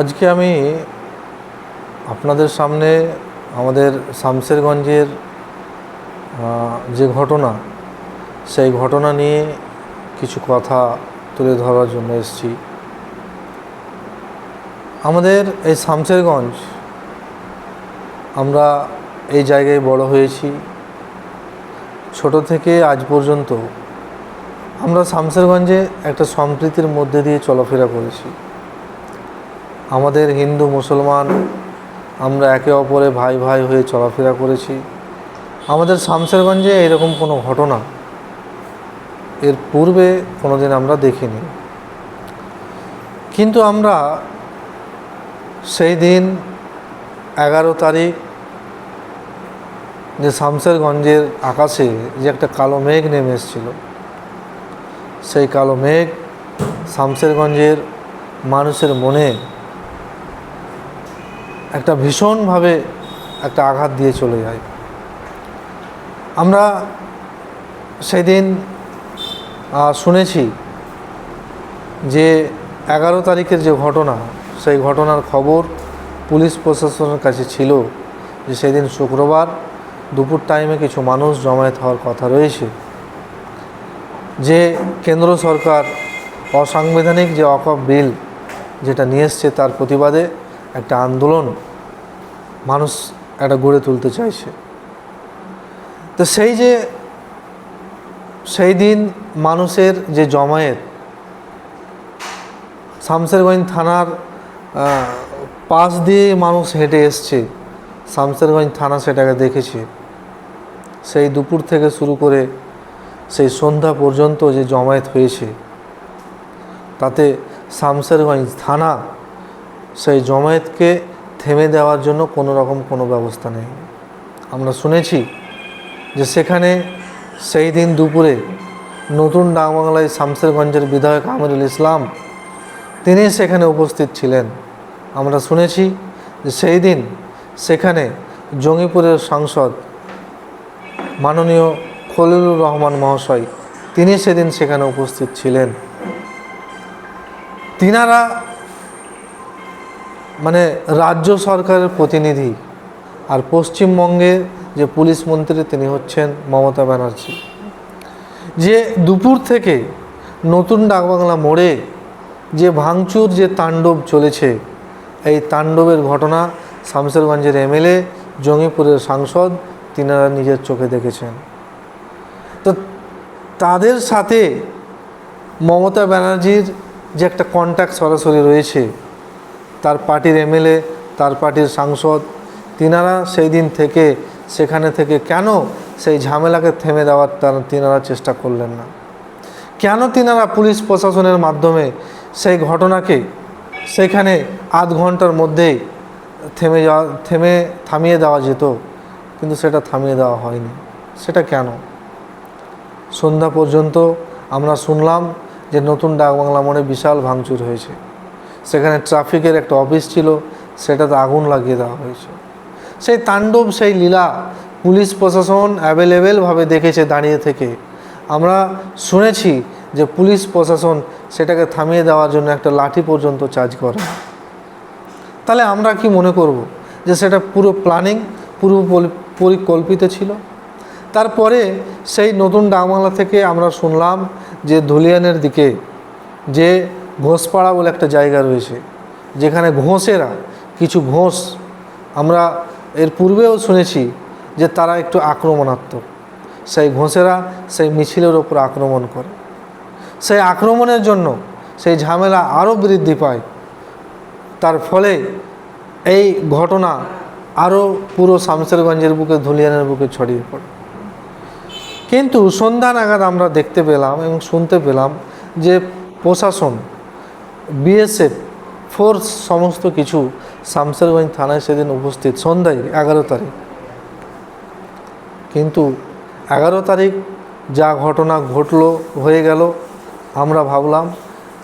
আজকে আমি আপনাদের সামনে আমাদের শামসেরগঞ্জের যে ঘটনা, সেই ঘটনা নিয়ে কিছু কথা তুলে ধরার জন্য এসেছি। আমাদের এই শামসেরগঞ্জ, আমরা এই জায়গায় বড় হয়েছি। ছোট থেকে আজ পর্যন্ত আমরা শামসেরগঞ্জে একটা সম্প্রীতির মধ্যে দিয়ে চলাফেরা করেছি। আমাদের হিন্দু মুসলমান, আমরা একে অপরে ভাই ভাই হয়ে চলাফেরা করেছি। আমাদের শামসেরগঞ্জে এরকম কোনো ঘটনা এর পূর্বে কোনোদিন আমরা দেখিনি। কিন্তু আমরা সেই দিন এগারো তারিখ যে শামসেরগঞ্জের আকাশে যে একটা কালো মেঘ নেমে এসেছিল, সেই কালো মেঘ শামসেরগঞ্জের মানুষের মনে একটা ভীষণভাবে একটা আঘাত দিয়ে চলে যায়। আমরা সেদিন শুনেছি যে এগারো তারিখের যে ঘটনা, সেই ঘটনার খবর পুলিশ প্রশাসনের কাছে ছিল যে সেদিন শুক্রবার দুপুর টাইমে কিছু মানুষ জমায়েত হওয়ার কথা রয়েছে। যে কেন্দ্র সরকার অসাংবিধানিক যে অকপ বিল যেটা নিয়ে এসছে তার প্রতিবাদে একটা আন্দোলন, মানুষ একটা গড়ে তুলতে চাইছে। তো সেই যে, সেই দিন মানুষের যে জমায়েত, শামসেরগঞ্জ থানার পাশ দিয়ে মানুষ হেঁটে এসছে, শামসেরগঞ্জ থানা সেটাকে দেখেছে। সেই দুপুর থেকে শুরু করে সেই সন্ধ্যা পর্যন্ত যে জমায়েত হয়েছে, তাতে শামসেরগঞ্জ থানা সেই জমায়েতকে থেমে দেওয়ার জন্য কোনো রকম কোনো ব্যবস্থা নেই। আমরা শুনেছি যে সেখানে সেই দিন দুপুরে নতুন ডাকবাংলায় শামসেরগঞ্জের বিধায়ক আমিরুল ইসলাম তিনি সেখানে উপস্থিত ছিলেন। আমরা শুনেছি যে সেই দিন সেখানে জঙ্গিপুরের সাংসদ মাননীয় খলিলুর রহমান মহাশয় তিনি সেদিন সেখানে উপস্থিত ছিলেন। তিনারা মানে রাজ্য সরকারের প্রতিনিধি আর পশ্চিমবঙ্গের যে পুলিশ মন্ত্রী তিনি হচ্ছেন মমতা ব্যানার্জি। যে দুপুর থেকে নতুন ডাকবাংলা মোড়ে যে ভাঙচুর, যে তাণ্ডব চলেছে, এই তাণ্ডবের ঘটনা শামসেরগঞ্জের এমএলএ জঙ্গিপুরের সাংসদ, তিনারা নিজের চোখে দেখেছেন। তো তাদের সাথে মমতা ব্যানার্জির যে একটা কন্ট্যাক্ট সরাসরি রয়েছে তার পার্টির এমএলএ তার পার্টির সাংসদ, তিনারা সেই দিন থেকে, সেখানে থেকে কেন সেই ঝামেলাকে থেমে দেওয়ার তারা তিনারা চেষ্টা করলেন না? কেন তিনারা পুলিশ প্রশাসনের মাধ্যমে সেই ঘটনাকে সেখানে আধ ঘণ্টার মধ্যেই থেমে যাওয়া, থেমে থামিয়ে দেওয়া যেত, কিন্তু সেটা থামিয়ে দেওয়া হয়নি। সেটা কেন? সন্ধ্যা পর্যন্ত আমরা শুনলাম যে নতুন ডাকবাংলা মোড়ে বিশাল ভাঙচুর হয়েছে। সেখানে ট্রাফিকের একটা অফিস ছিল, সেটাতে আগুন লাগিয়ে দেওয়া হয়েছে। সেই তাণ্ডব, সেই লীলা পুলিশ প্রশাসন অ্যাভেলেবেলভাবে দেখেছে দাঁড়িয়ে থেকে। আমরা শুনেছি যে পুলিশ প্রশাসন সেটাকে থামিয়ে দেওয়ার জন্য একটা লাঠি পর্যন্ত চার্জ করে। তাহলে আমরা কি মনে করব যে সেটা পুরো প্ল্যানিং পুরো পরি- পরিকল্পিত ছিল? তারপরে সেই নতুন ডাকবাংলা থেকে আমরা শুনলাম যে ধুলিয়ানের দিকে যে ঘোষপাড়া বলে একটা জায়গা রয়েছে, যেখানে ঘোষেরা, কিছু ঘোষ আমরা এর পূর্বেও শুনেছি যে তারা একটু আক্রমণাত্মক। সেই ঘোষেরা সেই মিছিলের ওপর আক্রমণ করে। সেই আক্রমণের জন্য সেই ঝামেলা আরও বৃদ্ধি পায়। তার ফলে এই ঘটনা আরও পুরো শামসেরগঞ্জের বুকে, ধুলিয়ানের বুকে ছড়িয়ে পড়ে। কিন্তু সন্ধ্যা নাগাদ আমরা দেখতে পেলাম এবং শুনতে পেলাম যে প্রশাসন বিএসএফ ফোর্স সমস্ত কিছু শামসেরগঞ্জ থানায় সেদিন উপস্থিত, সন্ধ্যায়, এগারো তারিখ। কিন্তু এগারো তারিখ যা ঘটনা ঘটলো, হয়ে গেল, আমরা ভাবলাম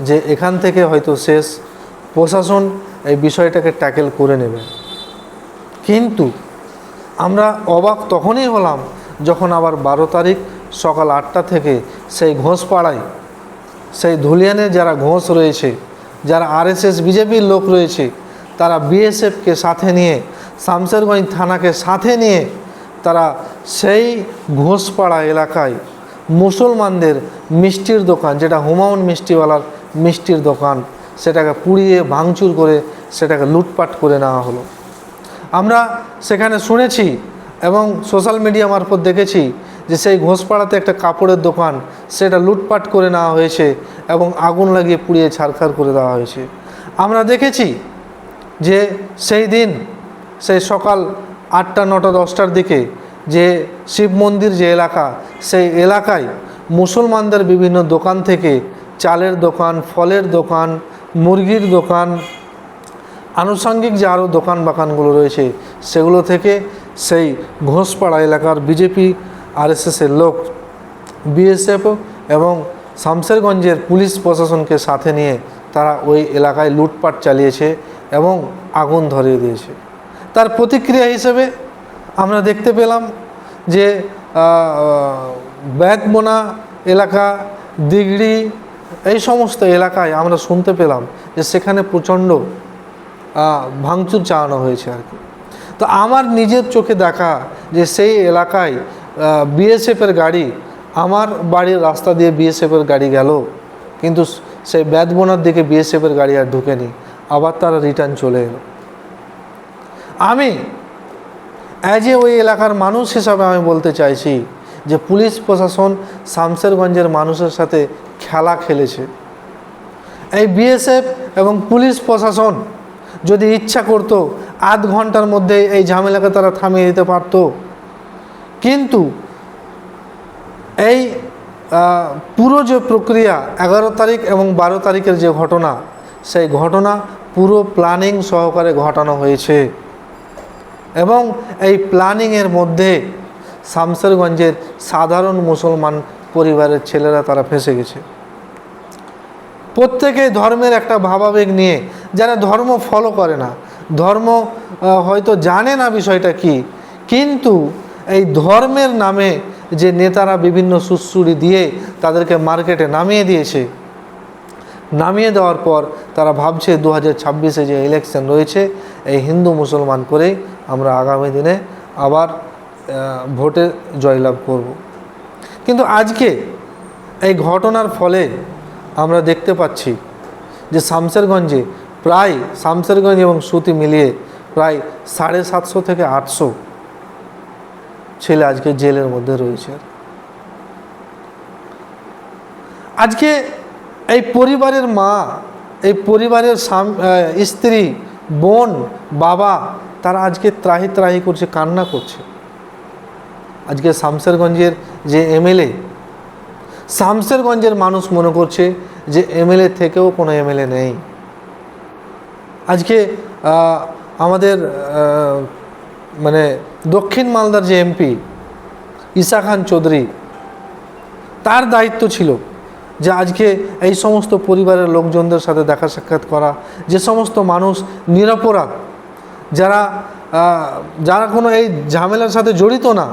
যে এখান থেকে হয়তো শেষ। প্রশাসন এই বিষয়টাকে ট্যাকেল করে নেবে। কিন্তু আমরা অবাক তখনই হলাম যখন আবার বারো তারিখ সকাল আটটা থেকে সেই ঘোষপাড়ায় সেই ধুলিয়ানে যারা ঘোষ রয়েছে, যারা আরএসএস, বিজেপির লোক রয়েছে, তারা বিএসএফকে সাথে নিয়ে শামশেরগঞ্জ থানাকে সাথে নিয়ে, তারা সেই ঘোষপাড়া এলাকায় মুসলমানদের মিষ্টির দোকান, যেটা হুমায়ুন মিষ্টিওয়ালার মিষ্টির দোকান, সেটাকে পুড়িয়ে ভাঙচুর করে সেটাকে লুটপাট করে নেওয়া হলো। আমরা সেখানে শুনেছি এবং সোশ্যাল মিডিয়া মারফত দেখেছি যে সেই ঘোষপাড়াতে একটা কাপড়ের দোকান, সেটা লুটপাট করে নেওয়া হয়েছে এবং আগুন লাগিয়ে পুড়িয়ে ছারখার করে দেওয়া হয়েছে। আমরা দেখেছি যে সেই দিন, সেই সকাল আটটা, নটা, দশটার দিকে যে শিব মন্দির যে এলাকা, সেই এলাকায় মুসলমানদের বিভিন্ন দোকান থেকে চালের দোকান, ফলের দোকান, মুরগির দোকান, আনুষঙ্গিক যে আরও দোকান বাকানগুলো রয়েছে, সেগুলো থেকে সেই ঘোষপাড়া এলাকার বিজেপি আরএসএসের লোক, বিএসএফ এবং শামশেরগঞ্জের পুলিশ প্রশাসনকে সাথে নিয়ে তারা ওই এলাকায় লুটপাট চালিয়েছে এবং আগুন ধরিয়ে দিয়েছে। তার প্রতিক্রিয়া হিসেবে আমরা দেখতে পেলাম যে ব্যাগবোনা এলাকা, দিগড়ি এই সমস্ত এলাকায় আমরা শুনতে পেলাম যে সেখানে প্রচণ্ড ভাঙচুর চালানো হয়েছে আর কি। তো আমার নিজের চোখে দেখা যে সেই এলাকায় বিএসএফের গাড়ি আমার বাড়ির রাস্তা দিয়ে বিএসএফের গাড়ি গেল। কিন্তু সেই ব্যাদবোনার দিকে বিএসএফের গাড়ি আর ঢুকেনি। আবার তারা রিটার্ন চলে এলো। আমি অ্যাজ এ ওই এলাকার মানুষ হিসাবে আমি বলতে চাইছি যে পুলিশ প্রশাসন শামসেরগঞ্জের মানুষের সাথে খেলা খেলেছে। এই বিএসএফ এবং পুলিশ প্রশাসন যদি ইচ্ছা করত, আধ ঘণ্টার মধ্যে এই ঝামেলাকে তারা থামিয়ে দিতে পারত। কিন্তু এই পুরো যে প্রক্রিয়া এগারো তারিখ এবং বারো তারিখের যে ঘটনা, সেই ঘটনা পুরো প্ল্যানিং সহকারে ঘটানো হয়েছে। এবং এই প্ল্যানিংয়ের মধ্যে শামসেরগঞ্জের সাধারণ মুসলমান পরিবারের ছেলেরা তারা ফেসে গেছে। প্রত্যেকে ধর্মের একটা ভাবাবেগ নিয়ে, যারা ধর্ম ফলো করে না, ধর্ম হয়তো জানে না বিষয়টা কি, কিন্তু এই ধর্মের নামে যে নেতারা বিভিন্ন সুশ্রুড়ি দিয়ে তাদেরকে মার্কেটে নামিয়ে দিয়েছে, নামিয়ে দেওয়ার পর তারা ভাবছে দু হাজার ছাব্বিশে যে ইলেকশন রয়েছে, এই হিন্দু মুসলমান করেই আমরা আগামী দিনে আবার ভোটে জয়লাভ করব। কিন্তু আজকে এই ঘটনার ফলে আমরা দেখতে পাচ্ছি যে শামসেরগঞ্জে প্রায়, শামসেরগঞ্জ এবং সুতি মিলিয়ে প্রায় সাড়ে সাতশো থেকে আটশো ছেলে আজকে জেলের মধ্যে রয়েছে। আজকে এই পরিবারের মা, এই পরিবারের স্ত্রী, বোন, বাবা, তারা আজকে ত্রাহি ত্রাহি করছে, কান্না করছে। আজকে শামশেরগঞ্জের যে এমএলএ শামশেরগঞ্জের মানুষ মনে করছে যে এমএলএ থেকেও কোনো এমএলএ নেই। আজকে আমাদের মানে দক্ষিণ মালদার যে এমপি ঈশা খান চৌধুরী, তার দায়িত্ব ছিল যে আজকে এই সমস্ত পরিবারের লোকজনদের সাথে দেখা সাক্ষাৎ করা, যে সমস্ত মানুষ নিরাপরাধ, যারা যারা কোনো এই ঝামেলার সাথে জড়িত না,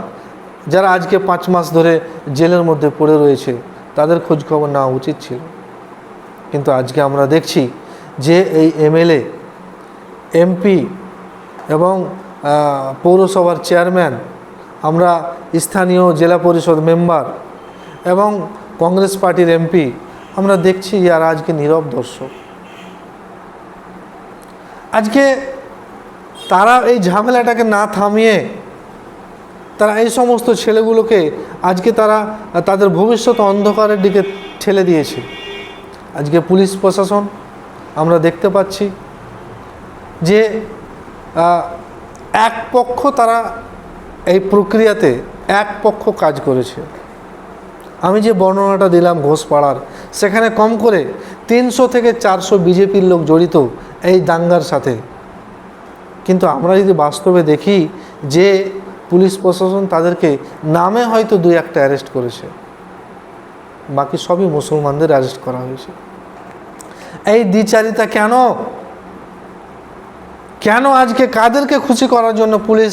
যারা আজকে পাঁচ মাস ধরে জেলের মধ্যে পড়ে রয়েছে, তাদের খোঁজখবর নেওয়া উচিত ছিল। কিন্তু আজকে আমরা দেখছি যে এই এমএলএ, এমপি এবং পৌরসভার চেয়ারম্যান, আমরা স্থানীয় জেলা পরিষদ মেম্বার এবং কংগ্রেস পার্টির এমপি, আমরা দেখছি যারা আজকে নীরব দর্শক। আজকে তারা এই ঝামেলাটাকে না থামিয়ে তারা এই সমস্ত ছেলেগুলোকে আজকে তারা তাদের ভবিষ্যৎ অন্ধকারের দিকে ঠেলে দিয়েছে। আজকে পুলিশ প্রশাসন, আমরা দেখতে পাচ্ছি যে এক পক্ষ তারা এই প্রক্রিয়াতে এক পক্ষ কাজ করেছে। আমি যে বর্ণনাটা দিলাম ঘোষপাড়ার, সেখানে কম করে তিনশো থেকে চারশো বিজেপির লোক জড়িত এই দাঙ্গার সাথে। কিন্তু আমরা যদি বাস্তবে দেখি যে পুলিশ প্রশাসন তাদেরকে নামে হয়তো দুই একটা অ্যারেস্ট করেছে, বাকি সবই মুসলমানদের অ্যারেস্ট করা হয়েছে। এই দ্বিচারিতা কেন কেন আজকে কাদেরকে খুশি করার জন্য পুলিশ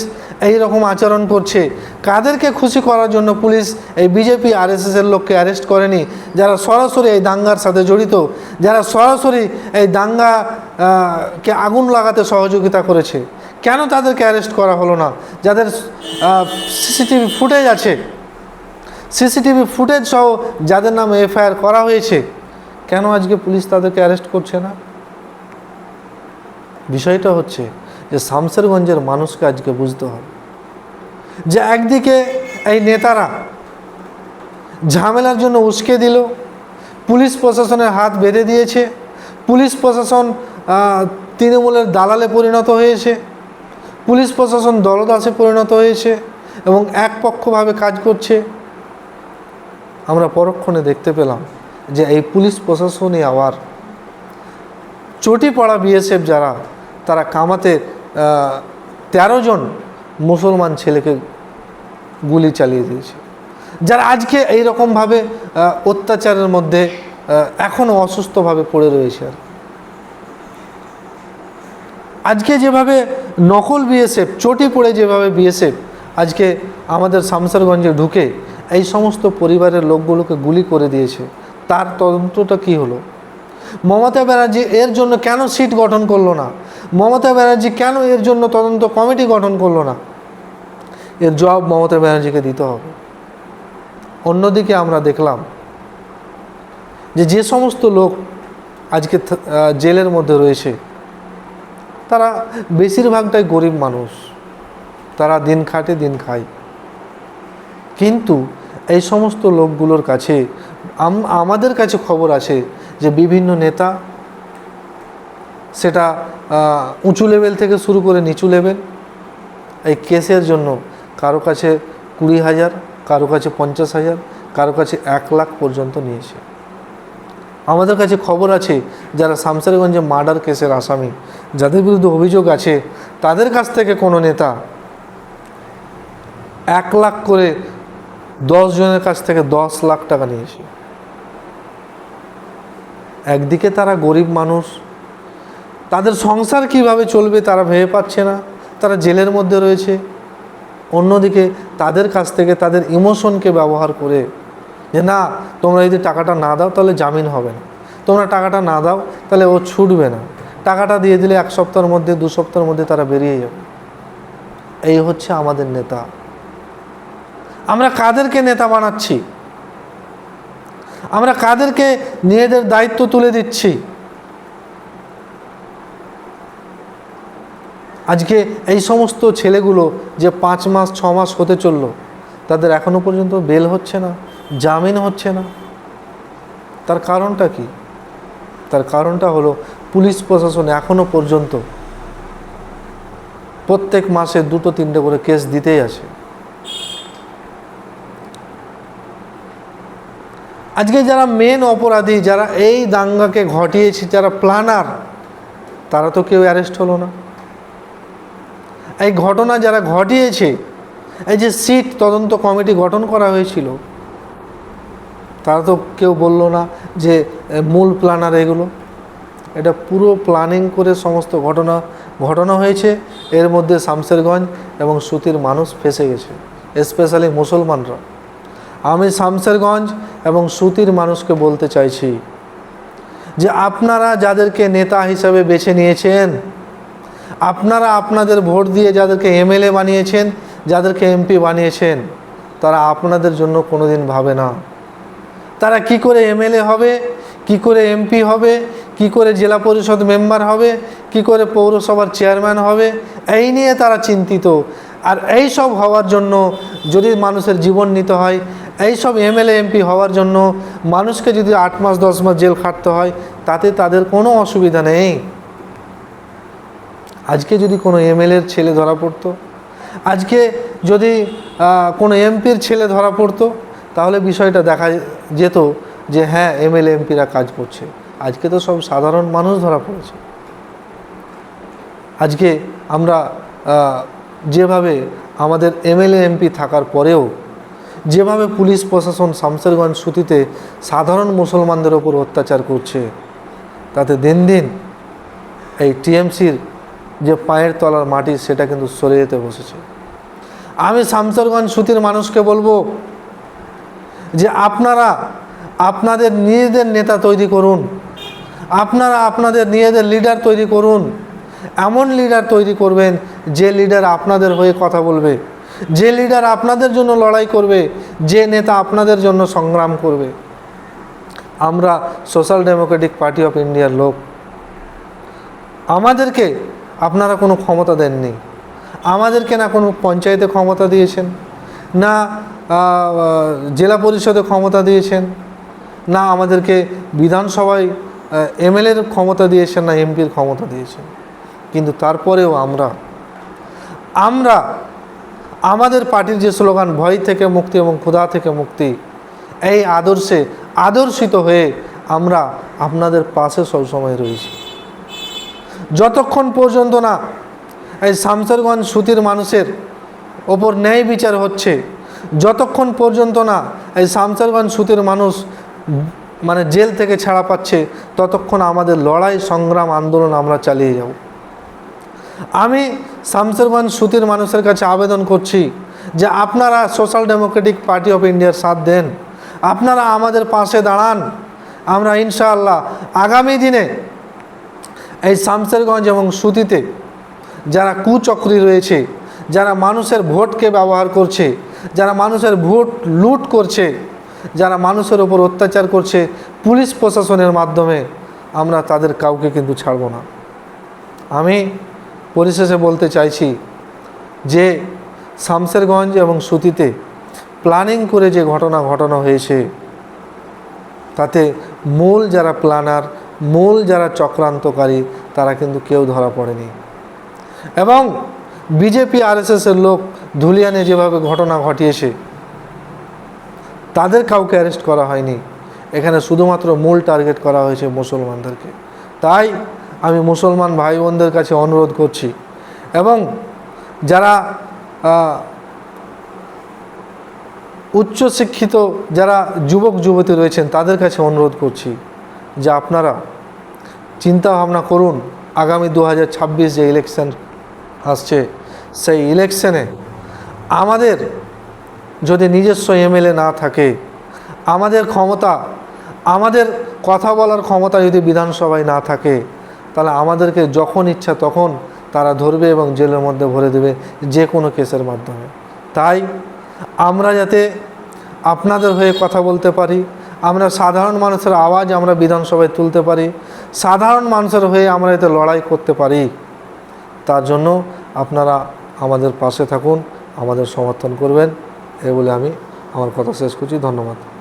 এই রকম আচরণ করছে? কাদেরকে খুশি করার জন্য পুলিশ এই বিজেপি আরএসএস এর লোককে অ্যারেস্ট করেনি? যারা সরাসরি এই দাঙ্গার সাথে জড়িত, যারা সরাসরি এই দাঙ্গা কে আগুন লাগাতে সহযোগিতা করেছে, কেন তাদেরকে অ্যারেস্ট করা হলো না? যাদের সিসিটিভি ফুটেজ আছে সিসিটিভি ফুটেজ সহ যাদের নামে এফআইআর করা হয়েছে, কেন আজকে পুলিশ তাদেরকে অ্যারেস্ট করছে না? বিষয়টা হচ্ছে যে শামসেরগঞ্জের মানুষকে আজকে বুঝতে হবে যে একদিকে এই নেতারা ঝামেলার জন্য উস্কে দিল, পুলিশ প্রশাসনের হাত বেঁধে দিয়েছে, পুলিশ প্রশাসন তৃণমূলের দালালে পরিণত হয়েছে, পুলিশ প্রশাসন দলদাসে পরিণত হয়েছে এবং একপক্ষভাবে কাজ করছে। আমরা পরক্ষণে দেখতে পেলাম যে এই পুলিশ প্রশাসনই আবার চটি পড়া বিএসএফ যারা, তারা কামাতে তেরো জন মুসলমান ছেলেকে গুলি চালিয়ে দিয়েছে। যারা আজকে এই রকমভাবে অত্যাচারের মধ্যে এখনও অসুস্থভাবে পড়ে রয়েছে আর আজকে যেভাবে নকল বিএসএফ চটি পড়ে যেভাবে বিএসএফ আজকে আমাদের শামসারগঞ্জে ঢুকে, এই সমস্ত পরিবারের লোকগুলোকে গুলি করে দিয়েছে, তার তদন্তটা কি হলো? মমতা ব্যানার্জি এর জন্য কেন সিট গঠন করল না? মমতা ব্যানার্জি কেন এর জন্য তদন্ত কমিটি গঠন করল না? এর জবাব মমতা ব্যানার্জিকে দিতে হবে। অন্যদিকে আমরা দেখলাম যে যে সমস্ত লোক আজকে জেলের মধ্যে রয়েছে, তারা বেশিরভাগটাই গরিব মানুষ। তারা দিন খাটে, দিন খায়। কিন্তু এই সমস্ত লোকগুলোর কাছে আমাদের কাছে খবর আছে যে বিভিন্ন নেতা সেটা উঁচু লেভেল থেকে শুরু করে নিচু লেভেল এই কেসের জন্য কারও কাছে কুড়ি হাজার, কারও কাছে পঞ্চাশ হাজার, কারও কাছে এক লাখ পর্যন্ত নিয়েছে। আমাদের কাছে খবর আছে, যারা শামসারগঞ্জে মার্ডার কেসের আসামি, যাদের বিরুদ্ধে অভিযোগ আছে, তাদের কাছ থেকে কোনো নেতা এক লাখ করে দশ জনের কাছ থেকে দশ লাখ টাকা নিয়েছে। একদিকে তারা গরিব মানুষ, তাদের সংসার কীভাবে চলবে তারা ভেবে পাচ্ছে না, তারা জেলের মধ্যে রয়েছে। অন্যদিকে তাদের কাছ থেকে তাদের ইমোশনকে ব্যবহার করে যে, না, তোমরা যদি টাকাটা না দাও তাহলে জামিন হবে না। তোমরা টাকাটা না দাও তাহলে ও ছুটবে না। টাকাটা দিয়ে দিলে এক সপ্তাহের মধ্যে, দু সপ্তাহের মধ্যে তারা বেরিয়ে যাবে। এই হচ্ছে আমাদের নেতা। আমরা কাদেরকে নেতা বানাচ্ছি? আমরা কাদেরকে নিজেদের দায়িত্ব তুলে দিচ্ছি? আজকে এই সমস্ত ছেলেগুলো যে পাঁচ মাস, ছ মাস হতে চলল, তাদের এখনও পর্যন্ত বেল হচ্ছে না, জামিন হচ্ছে না। তার কারণটা কি? তার কারণটা হলো পুলিশ প্রশাসন এখনও পর্যন্ত প্রত্যেক মাসে দুটো, তিনটে করে কেস দিতেই আছে আজকে যারা মেন অপরাধী, যারা এই দাঙ্গাকে ঘটিয়েছে, যারা প্ল্যানার তারা তো কেউ অ্যারেস্ট হলো না। এই ঘটনা যারা ঘটিয়েছে, এই যে সিট তদন্ত কমিটি গঠন করা হয়েছিল, তারা তো কেউ বলল না যে মূল প্ল্যানার এগুলো। এটা পুরো প্ল্যানিং করে সমস্ত ঘটনা ঘটনা হয়েছে। এর মধ্যে শামসেরগঞ্জ এবং সুতির মানুষ ফেসে গেছে স্পেশালি মুসলমানরা। আমি শামসেরগঞ্জ এবং সুতির মানুষকে বলতে চাইছি যে আপনারা যাদেরকে নেতা হিসাবে বেছে নিয়েছেন, আপনারা আপনাদের ভোট দিয়ে যাদেরকে এমএলএ বানিয়েছেন, যাদেরকে এমপি বানিয়েছেন, তারা আপনাদের জন্য কোনোদিন ভাবে না। তারা কি করে এমএলএ হবে, কি করে এমপি হবে, কি করে জেলা পরিষদ মেম্বার হবে, কি করে পৌরসভার চেয়ারম্যান হবে, এই নিয়ে তারা চিন্তিত। আর এই সব হওয়ার জন্য যদি মানুষের জীবন নিতে হয় এই সব এমএলএ এমপি হওয়ার জন্য মানুষকে যদি আট মাস, দশ মাস জেল খাটতে হয়, তাতে তাদের কোনো অসুবিধা নেই। আজকে যদি কোনো এমএলএর ছেলে ধরা পড়তো, আজকে যদি কোনো এমপির ছেলে ধরা পড়তো, তাহলে বিষয়টা দেখা যেত যে হ্যাঁ এমএলএ এমপিরা কাজ করছে। আজকে তো সব সাধারণ মানুষ ধরা পড়েছে। আজকে আমরা যেভাবে আমাদের এমএলএ এমপি থাকার পরেও যেভাবে পুলিশ প্রশাসন শামসেরগঞ্জ সুতিতে সাধারণ মুসলমানদের ওপর অত্যাচার করছে, তাতে দিন দিন এই টিএমসির যে পায়ের তলার মাটি, সেটা কিন্তু সরে যেতে বসেছে। আমি শামসরগঞ্জ সুতির মানুষকে বলব যে আপনারা আপনাদের নিজেদের নেতা তৈরি করুন, আপনারা আপনাদের নিজেদের লিডার তৈরি করুন, এমন লিডার তৈরি করবেন যে লিডার আপনাদের হয়ে কথা বলবে। যে লিডার আপনাদের জন্য লড়াই করবে, যে নেতা আপনাদের জন্য সংগ্রাম করবে। আমরা সোশ্যাল ডেমোক্রেটিক পার্টি অফ ইন্ডিয়ার লোক। আমাদেরকে আপনারা কোনো ক্ষমতা দেননি। আমাদেরকে না কোনো পঞ্চায়েতে ক্ষমতা দিয়েছেন, না জেলা পরিষদে ক্ষমতা দিয়েছেন, না আমাদেরকে বিধানসভায় এমএলএর ক্ষমতা দিয়েছেন, না এমপির ক্ষমতা দিয়েছেন। কিন্তু তারপরেও আমরা আমরা আমাদের পার্টির যে স্লোগান, ভয় থেকে মুক্তি এবং ক্ষুধা থেকে মুক্তি, এই আদর্শে আদর্শিত হয়ে আমরা আপনাদের পাশে সবসময় রয়েছি। যতক্ষণ পর্যন্ত না এই শামসেরগঞ্জ সুতির মানুষের ওপর ন্যায় বিচার হচ্ছে, যতক্ষণ পর্যন্ত না এই শামসেরগঞ্জ সুতির মানুষ মানে জেল থেকে ছাড়া পাচ্ছে, ততক্ষণ আমাদের লড়াই, সংগ্রাম, আন্দোলন আমরা চালিয়ে যাব। আমি শামসেরগঞ্জ সুতির মানুষের কাছে আবেদন করছি যে আপনারা সোশ্যাল ডেমোক্রেটিক পার্টি অফ ইন্ডিয়ার সাথ দেন। আপনারা আমাদের পাশে দাঁড়ান। আমরা ইনশাআল্লাহ আগামী দিনে এই শামসেরগঞ্জ এবং সুতিতে যারা কুচক্রী রয়েছে, যারা মানুষের ভোটকে ব্যবহার করছে, যারা মানুষের ভোট লুট করছে, যারা মানুষের ওপর অত্যাচার করছে পুলিশ প্রশাসনের মাধ্যমে, আমরা তাদের কাউকে কিন্তু ছাড়ব না। আমি পরিশেষে বলতে চাইছি যে শামসেরগঞ্জ এবং সুতিতে প্ল্যানিং করে যে ঘটনা ঘটানো হয়েছে, তাতে মূল যারা প্ল্যানার মূল যারা চক্রান্তকারী, তারা কিন্তু কেউ ধরা পড়েনি। এবং বিজেপি আরএসএসের লোক ধুলিয়ানে যেভাবে ঘটনা ঘটিয়েছে, তাদের কাউকে অ্যারেস্ট করা হয়নি। এখানে শুধুমাত্র মূল টার্গেট করা হয়েছে মুসলমানদেরকে। তাই আমি মুসলমান ভাই বোনদের কাছে অনুরোধ করছি। এবং যারা উচ্চশিক্ষিত, যারা যুবক, যুবতী রয়েছেন, তাদের কাছে অনুরোধ করছি যে আপনারা চিন্তা ভাবনা করুন, আগামী দু হাজার ছাব্বিশ যে ইলেকশন আসছে, সেই ইলেকশনে আমাদের যদি নিজস্ব এমএলএ না থাকে, আমাদের ক্ষমতা, আমাদের কথা বলার ক্ষমতা যদি বিধানসভায় না থাকে তাহলে আমাদেরকে যখন ইচ্ছা তখন তারা ধরবে এবং জেলের মধ্যে ভরে দেবে যে কোনো কেসের মাধ্যমে। তাই আমরা যাতে আপনাদের হয়ে কথা বলতে পারি, আমরা সাধারণ মানুষের আওয়াজ আমরা বিধানসভায় তুলতে পারি, সাধারণ মানুষের হয়ে আমরা এতে লড়াই করতে পারি, তার জন্য আপনারা আমাদের পাশে থাকুন, আমাদের সমর্থন করবেন, এ বলে আমি আমার কথা শেষ করছি। ধন্যবাদ।